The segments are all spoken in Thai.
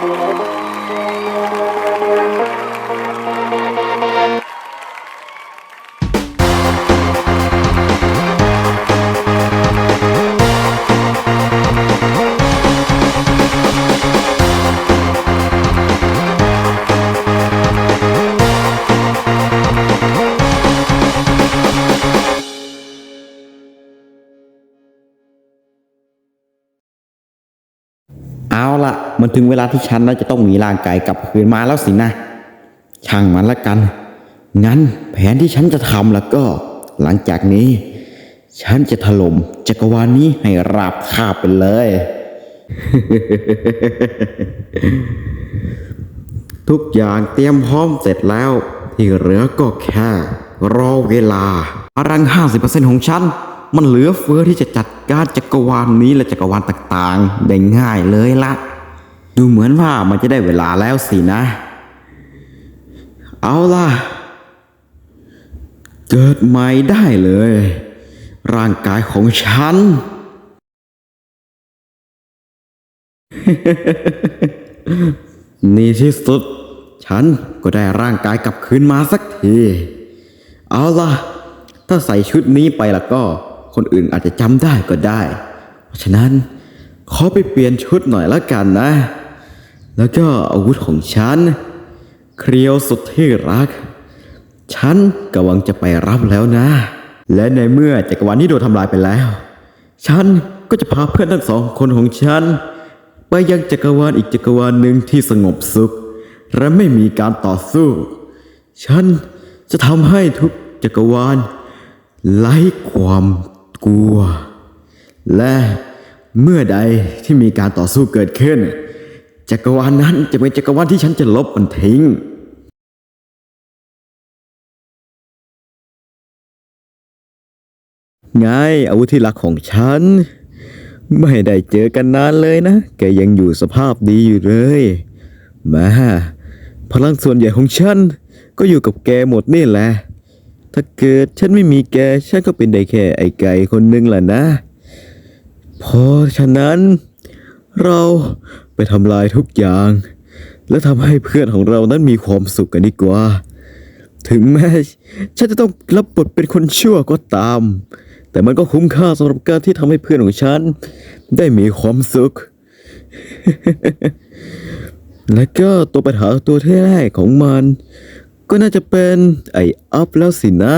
เอาละ มันถึงเวลาที่ฉันน่าจะต้องมีร่างกายกลับคืนมาแล้วสินะ ช่างมันละกัน งั้นแผนที่ฉันจะทำแล้วก็ หลังจากนี้ ฉันจะถล่มจักรวาลนี้ให้ราบคาบไปเลย ทุกอย่างเตรียมพร้อมเสร็จแล้ว ที่เหลือก็แค่ รอเวลาพลัง50%ของฉันมันเหลือเฟือที่จะจัดการจักรวาลนี้และจักรวาลต่างๆ ได้ง่ายเลยละ ดูเหมือนว่ามันจะได้เวลาแล้วสินะ เอาล่ะ เกิดใหม่ได้เลย ร่างกายของฉัน นี่ที่สุด ฉันก็ได้ร่างกายกลับคืนมาสักที เอาล่ะ ถ้าใส่ชุดนี้ไปแล้วก็ คนอื่นอาจจะจำได้ก็ได้ เพราะฉะนั้นขอไปเปลี่ยนชุดหน่อยละกันนะ แล้วก็อาวุธของฉัน เครียวสุดที่รัก ฉันกำลังจะไปรับแล้วนะ และในเมื่อจักรวาลนี้โดนทำลายไปแล้ว ฉันก็จะพาเพื่อนทั้งสองคนของฉัน ไปยังจักรวาลอีกจักรวาลหนึ่งที่สงบสุข และไม่มีการต่อสู้ ฉันจะทำให้ทุกจักรวาลไร้ความกลัว และเมื่อใดที่มีการต่อสู้เกิดขึ้น จักรวาลนั้นจะเป็นจักรวาลที่ฉันจะลบมันทิ้ง ไงอาวุธที่รักของฉัน ไม่ได้เจอกันนานเลยนะ แกยังอยู่สภาพดีอยู่เลยมาพลังส่วนใหญ่ของฉัน ก็อยู่กับแกหมดนี่แหละ ถ้าเกิดฉันไม่มีแก ฉันก็เป็นได้แค่ไอ้ไก่คนหนึงแหละนะ เพราะฉะนั้นเรา ไปทำลายทุกอย่าง และทำให้เพื่อนของเรานั้นมีความสุขกันดีกว่า ถึงแม้ฉันจะต้องรับบทเป็นคนชั่วก็ตาม แต่มันก็คุ้มค่าสำหรับการที่ทำให้เพื่อนของฉัน ได้มีความสุข และก็ตัวปัญหาตัวที่แรกของมัน ก็น่าจะเป็นไอ้อัพแล้วสินะ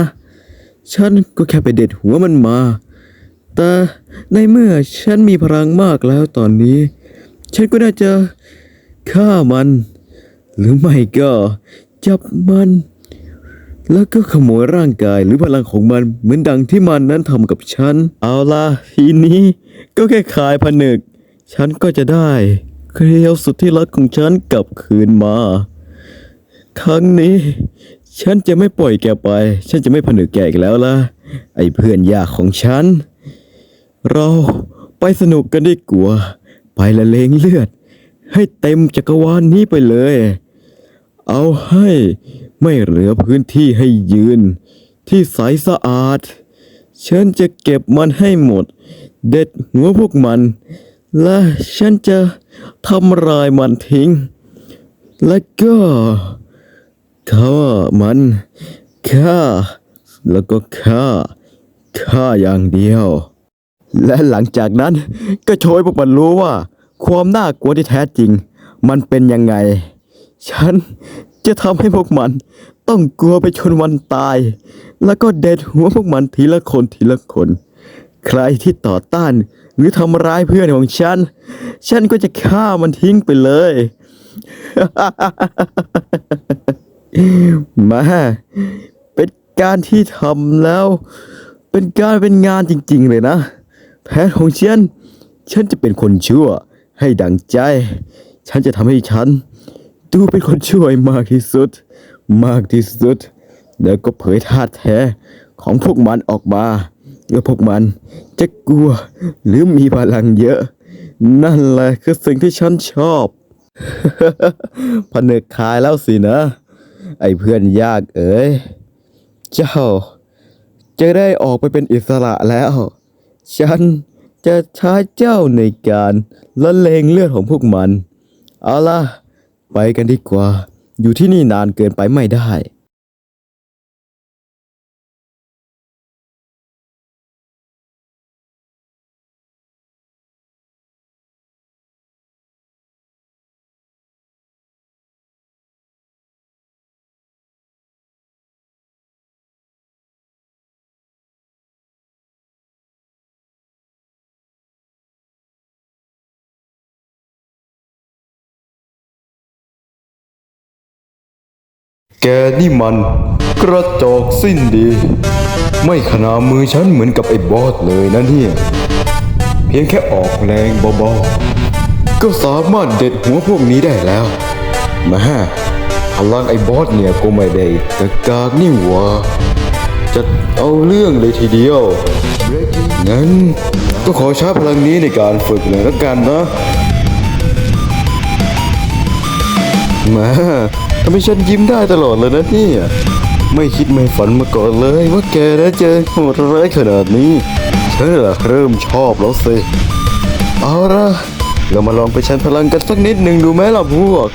ฉันก็แค่ไปเด็ดหัวมันมา แต่ในเมื่อฉันมีพลังมากแล้วตอนนี้ ฉันก็น่าจะฆ่ามัน หรือไม่ก็จับมัน แล้วก็ขโมยร่างกายหรือพลังของมันเหมือนดังที่มันนั้นทำกับฉัน เอาล่ะทีนี้ก็แค่ขายผนึก ฉันก็จะได้เคลียวสุดที่รักของฉันกลับคืนมา ครั้งนี้ ฉันจะไม่ปล่อยแกไป ฉันจะไม่ผนึกแกอีกแล้วล่ะ ไอ้เพื่อนยากของฉัน เราไปสนุกกันดีกว่า ไปละเลงเลือด ให้เต็มจักรวาลนนี้ไปเลย เอาให้ไม่เหลือพื้นที่ให้ยืน ที่ใสสะอาด ฉันจะเก็บมันให้หมด เด็ดหัวพวกมัน และฉันจะทำลายมันทิ้ง และก็ฆ่ามันฆ่าแล้วก็ฆ่าฆ่าอย่างเดียว และหลังจากนั้นก็โชยพวกมันรู้ว่า ความน่ากลัวที่แท้จริง มันเป็นยังไง ฉันจะทำให้พวกมัน ต้องกลัวไปชนวันตาย แล้วก็เด็ดหัวพวกมันทีละคนทีละคน ใครที่ต่อต้านหรือทำร้ายเพื่อนของฉัน ฉันก็จะฆ่ามันทิ้งไปเลยมาเป็นการที่ทำแล้ว เป็นการเป็นงานจริง ๆ เลยนะ แผนของฉัน ฉันจะเป็นคนชั่ว ให้ดังใจ ฉันจะทำให้ฉัน ดูเป็นคนช่วยมากที่สุด มากที่สุด แล้วก็เผยท่าแท้ของพวกมันออกมาเมื่อพวกมันจะกลัวหรือมีพลังเยอะ นั่นแหละคือสิ่งที่ฉันชอบผนึกคายแล้วสินะ ไอ้เพื่อนยากเอ๋ย เจ้า จะได้ออกไปเป็นอิสระแล้ว ฉันจะใช้เจ้าในการละเลงเลือดของพวกมัน เอาล่ะ ไปกันดีกว่า อยู่ที่นี่นานเกินไปไม่ได้ แกนี่มันกระจอกสิ้นดี ไม่ขนามือฉันเหมือนกับไอ้บอสเลยนะเนี่ย เพียงแค่ออกแรงเบาๆก็สามารถเด็ดหัวพวกนี้ได้แล้ว มาฮะพลังไอ้บอสเนี่ยก็ไม่ได้กะกากนี่หวะจะเอาเรื่องเลยทีเดียว งั้นก็ขอใช้พลังนี้ในการฝึกเลยแล้วกันนะ มา ทำให้ฉันยิ้มได้ตลอดเลยนะเนี่ยไม่คิดไม่ฝันมาก่อนเลย ว่าแกนะเจอโหดร้ายขนาดนี้ฉันละเริ่มชอบแล้วสิเอาละเรามาลองไปชันพลังกันสักนิดหนึ่งดูไหมล่ะพวก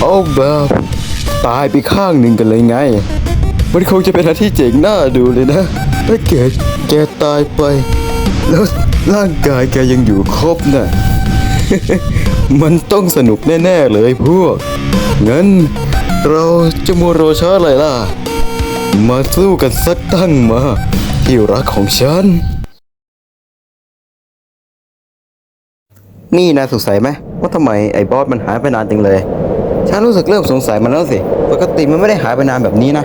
เอาแบบตายไปข้างหนึ่งกันเลยไง มันคงจะเป็นอะไรที่เจ๋งน่าดูเลยนะถ้าแกแกตายไป แล้วร่างกายแกยังอยู่ครบน่ะ มันต้องสนุกแน่ ๆ เลยพวก งั้น เราจะมัวรอช้าอะไรล่ะ มาสู้กันสักตั้งมา ที่รักของฉัน นี่นายสงสัยไหมว่าทำไมไอ้บอสมันหายไปนานจังเลย ฉันรู้สึกเริ่มสงสัยมันแล้วสิ ปกติมันไม่ได้หายไปนานแบบนี้นะ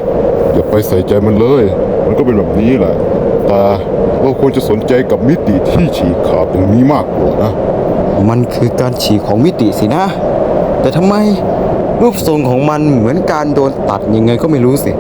อย่าไปใส่ใจมันเลย มันก็เป็นแบบนี้แหละแต่เราควรจะสนใจกับมิติที่ฉีกขาดตรงนี้มากกว่านะ มันคือการฉีกของมิติสินะ แต่ทำไมรูปทรงของมันเหมือนการโดนตัดยังไงก็ไม่รู้สิ